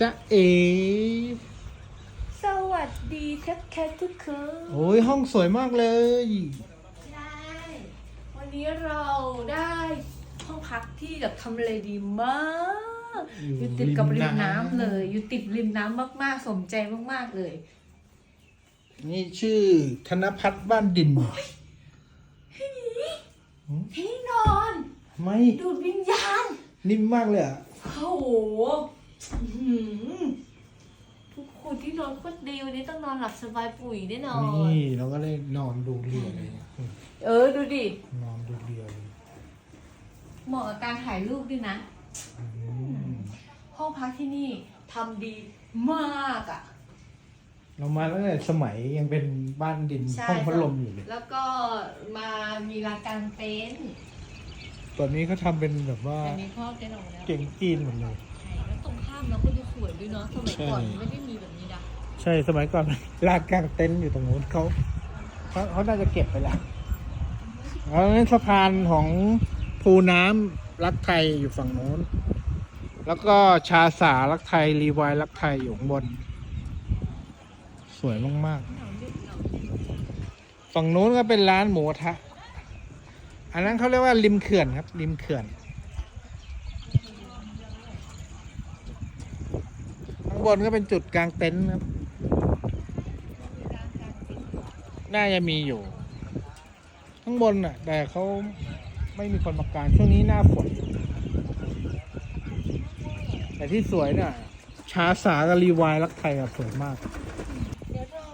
จ๊ะเอสวัสดีครับแคททุกคน โอ้ยห้องสวยมากเลย นนี้เราได้ห้องพักที่แบบทำเลดีมากอยู่ติดกับริมน้ำเลย อยู่ติดริมน้ำมากๆ สมใจมากๆเลย นี่ชื่อธนพัฒน์บ้านดินที่นอน ไม่ดูดวิญญาณ นิ่มมากเลยอะ โอ้โหอื้อหือทุกค นที่นอนโคตรดีวันนี้ต้องนอนหลับสบายปุ๋ยแน่นอน นี่เราก็ได้นอนดูเรือเลยเออดูดิ นอนดูเรือเลยเหมาะกับการถ่ายรูปด้วยนะ อืมห้องพักที่นี่ทำดีมากอะ เรามาตั้งแต่สมัยยังเป็นบ้านดินใช่ ห้องพัดลมอยู่เลย แล้วก็มามีลานกลางเต็นท์ตอนนี้เขาทำเป็นแบบว่าอันนี้พ่อเต็นท์ออกมาแล้วเก่งจีนหมดเลยใช่แล้วตรงข้ามเราก็ดูส วยด้วยเนาะสมัยก่อนไม่ได้มีแบบนี้นะใช่สมัยก่อนลานกลางเต็นท์อยู่ตรงนู้นเขาเขาเขาน่าจะเก็บไปแล้วแล้วนั้นสะพานของภูน้ำรักไทยอยู่ฝั่งโน้น แล้วก็ชาสารักไทยรีวายรักไทยอยู่ข้างบน สวยมากๆฝั่งโน้นก็เป็นร้านหมูกระทะ อันนั้นเขาเรียกว่าริมเขื่อนครับ ริมเขื่อน ข้าง บนก็เป็นจุดกลางเต็นท์ครับ น่าจะมีอยู่ ข้างบนน่ะ แต่เขาไม่มีคนมากางช่วงนี้หน้าฝน แต่ที่สวยน่ะ ชาสากับรีวายรักไทยอะสวยมาก เดี๋ยวเรา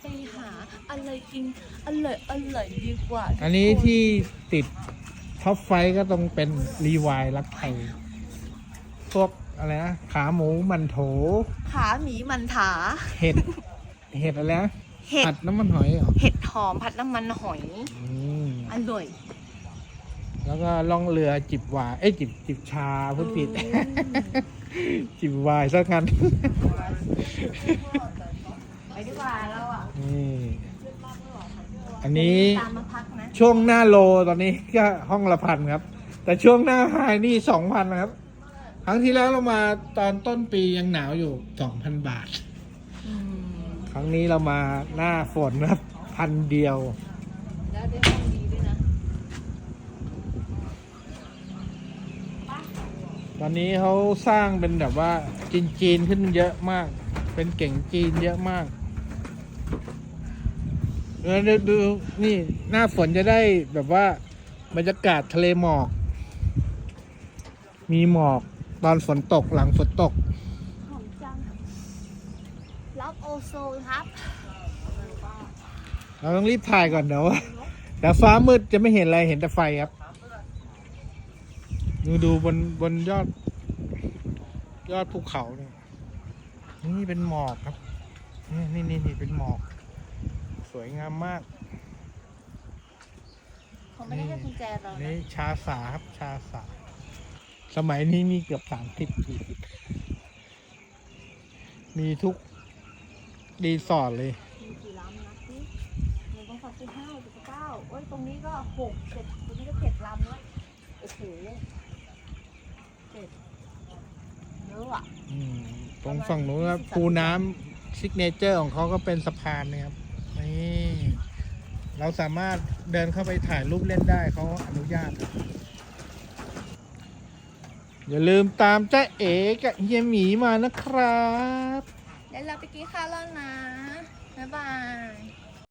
ไปหาอะไรกินอร่อยอร่อยดีกว่าอันนี้ที่ติดท็อปไฟว์ก็ต้องเป็นรีวายรักไทยพวก อะไรนะขาหมูมันโถ ขาหมีมันถา เห็ด เห็ดอะไรนะเห็ดผัดน้ำมันหอยเหรอเห็ดหอมผัดน้ำมันหอยอืมอร่อยแล้วก็ล่องเรือจิบวายเอ้ยจิบจิบชาพูดผิด จิบวายซะงั้นไปดีกว่าเราอะนี่อันนี้ตามมาพักนะช่วงหน้าโลตอนนี้ก็ห้องละพันครับ แต่ช่วงหน้าไฮนี่สองพันครับ ครั้งที่แล้วเรามาตอนต้นปียังหนาวอยู่สองพันบาท อืมครั้งนี้เรามาหน้าฝนครับพันเดียว แล้วได้ห้องดีด้วยนะตอนนี้เขาสร้างเป็นแบบว่าจีนจีนๆขึ้นเยอะมาก เป็นเก่งจีนเยอะมากเออดูดูนี่หน้าฝนจะได้แบบว่าบรรยากาศทะเลหมอก มีหมอก ตอนฝนตกหลังฝนตก หอมจังรับโอโซนครับ เราต้องรีบถ่ายก่อนเดี๋ยวเดี๋ยวฟ้ามืดจะไม่เห็นอะไรเห็นแต่ไฟครับ ดูดูบนบนยอด ยอดภูเขาเนี่ยนี่เป็นหมอกครับ นี่นี่นี่นี่เป็นหมอก สวยงามมากเขาไม่ได้ให้กุญแจเรานะ นี่ชาสาครับชาสา สมัยนี้มีเกือบสามสิบปีมีทุกรีสอร์ทเลย มีกี่ลำนะพี่หนึ่งสองสามสี่ห้าหกเจ็ดแปดเก้าโอ้ยตรงนี้ก็หกเจ็ดตรงนี้ก็เจ็ดลำแล้วโอ้โหเจ็ดเยอะอะอืมตรงฝั่งนู้นครับภูน้ำซิกเนเจอร์ของเขาก็เป็นสะพานนะครับนี่เราสามารถเดินเข้าไปถ่ายรูปเล่นได้เขาอนุญาตครับ อย่าลืมตามเจ๊เอ๋กับเฮียหมีมานะครับ เดี๋ยวเราไปกินข้าวแล้วนะ บ๊ายบาย